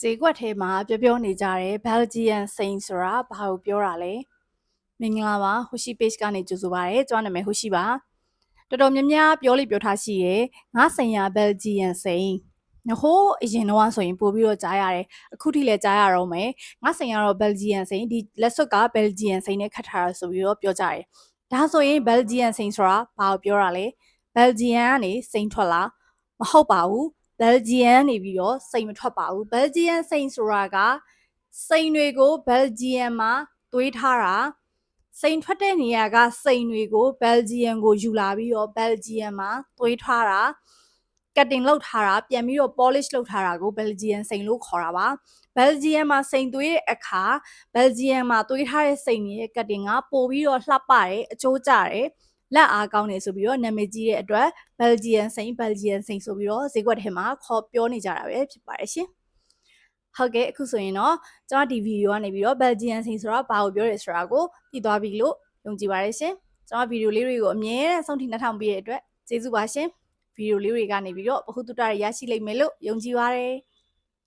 ဈေးကွက်ထဲမှာပြောပြောနေကြတယ် Belgian Saint ဆိုတာဘာကိုပြောတာလဲမင်္ဂလာပါဟိုရှိ page ကနေကြိုဆိုပါရစေကျွန်တော်နာမည်ဟိုရှိပါတော်တော်များများပြောလိပြောထားရှိရယ်ငါဆိုင်ရာ Belgian Saint ငဟိုးအရင်တော့ဆိုရင်ပို့ပြီးတော့ကြားရတယ်အခုထိလည်းကြားရတော့မယ်ငါဆိုင်ရာတော့ Belgian Saint ဒီလက်စွပ်က Belgian Saint နဲ့ခတ်ထားတာဆိုပြီးတော့ပြောကြတယ်ဒါဆိုရင် Belgian Saint ဆိုတာဘာကိုပြောတာလဲ Belgian ကနေ Saint ထွက်လာမဟုတ်ပါဘူး ဘယ်ဂျီယန်နေပြီးတော့စိန်မထွက်ပါဘူးဘယ်ဂျီယန်စိန်ဆိုတာကစိန်တွေကိုဘယ်ဂျီယန်မှာသွေးထားတာစိန်ထွက်တဲ့နေရာကစိန်တွေကိုဘယ်ဂျီယန်ကိုယူလာပြီးတော့ဘယ်ဂျီယန်မှာသွေးထားတာကတ်တင်လောက်ထားတာပြန်ပြီးတော့ polish လုပ်ထားတာကိုဘယ်ဂျီယန်စိန်လို့ခေါ်တာပါဘယ်ဂျီယန်မှာစိန်သွေးတဲ့အခါဘယ်ဂျီယန်မှာသွေးထားတဲ့စိန်ရဲ့ကတ်တင်ကပို့ပြီးတော့လှပတယ်အကျိုးကျတယ် လက်အားကောင်းနေဆိုပြီးတော့နာမည်ကြီးတဲ့အတွက် Belgian Saint Belgian Saint ဆိုပြီးတော့ဈေးကွက်ထဲမှာခေါ်ပြောနေကြတာပဲဖြစ်ပါတယ်ရှင်။ဟုတ်ကဲ့အခုဆိုရင်တော့ကျွန်တော်ဒီဗီဒီယိုကနေပြီးတော့ Belgian Saint ဆိုတာဘာကိုပြောရဲဆိုတာကိုသိသွားပြီလို့ယုံကြည်ပါတယ်ရှင်။ကျွန်တော်ဗီဒီယိုလေးတွေကိုအမြဲတမ်းဆုံးထိနှထောင်ပေးတဲ့အတွက်ကျေးဇူးပါရှင်။ဗီဒီယိုလေးတွေကနေပြီးတော့ဗဟုသုတရရရှိလိမ့်မယ်လို့ယုံကြည်ပါတယ်။